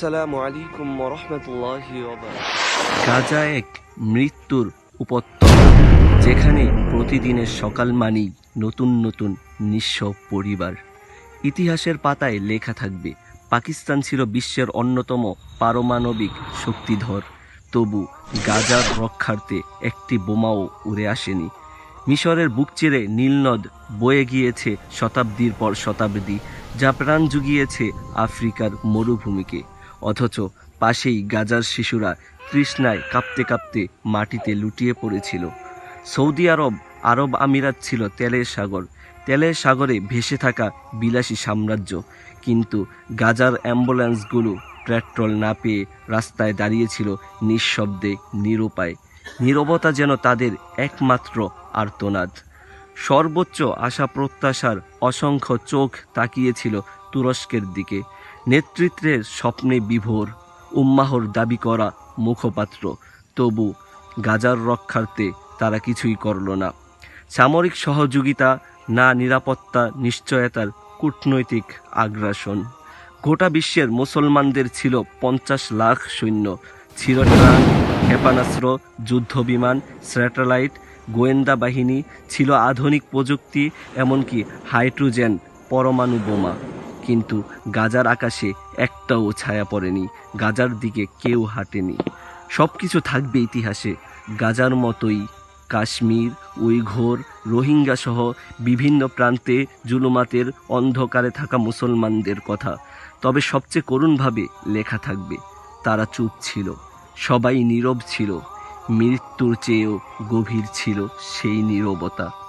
আসসালামু আলাইকুম রহমতুল্লাহি গাজা এক মৃত্যুর উপত্যকা, যেখানে প্রতিদিনের সকাল মানেই নতুন নতুন নিঃস্ব পরিবার। ইতিহাসের পাতায় লেখা থাকবে, পাকিস্তান ছিল বিশ্বের অন্যতম পারমাণবিক শক্তিধর। তবু গাজার রক্ষার্থে একটি বোমাও উড়ে আসেনি। মিশরের বুক চিরে নীলনদ বয়ে গিয়েছে শতাব্দীর পর শতাব্দী, যা প্রাণ জুগিয়েছে আফ্রিকার মরুভূমিকে। অথচ পাশেই গাজার শিশুরা তৃষ্ণায় কাঁপতে কাঁপতে মাটিতে লুটিয়ে পড়েছিল। সৌদি আরব আরব আমিরাত ছিল তেলের সাগর। তেলের সাগরে ভেসে থাকা বিলাসী সাম্রাজ্য। কিন্তু গাজার অ্যাম্বুলেন্সগুলো পেট্রোল না পেয়ে রাস্তায় দাঁড়িয়েছিল নিঃশব্দে, নিরুপায়। নীরবতা যেন তাদের একমাত্র আর্তনাদ। সর্বোচ্চ আশা প্রত্যাশার অসংখ্য চোখ তাকিয়েছিল তুরস্কের দিকে। নেতৃত্বের স্বপ্নে বিভোর, উম্মাহর দাবি করা মুখপাত্র। তবু গাজার রক্ষার্থে তারা কিছুই করল না। সামরিক সহযোগিতা না নিরাপত্তা নিশ্চয়তার কূটনৈতিক আগ্রাসন। গোটা বিশ্বের মুসলমানদের ছিল পঞ্চাশ লাখ সৈন্য। ছিল ট্রাক ক্ষেপণাস্ত্র, যুদ্ধবিমান, স্যাটেলাইট গোয়েন্দা বাহিনী ছিল আধুনিক প্রযুক্তি, এমনকি হাইড্রোজেন পরমাণু বোমা। কিন্তু গাজার আকাশে একটাও ছায়া পড়েনি, গাজার দিকে কেউ হাঁটেনি। সব কিছু থাকবে ইতিহাসে। গাজার মতোই কাশ্মীর, উইঘোর রোহিঙ্গা সহ বিভিন্ন প্রান্তে জুলুমাতের অন্ধকারে থাকা মুসলমানদের কথা। তবে সবচেয়ে করুণভাবে লেখা থাকবে, তারা চুপ ছিল, সবাই নীরব ছিল। মৃত্যুর চেয়েও গভীর ছিল সেই নীরবতা।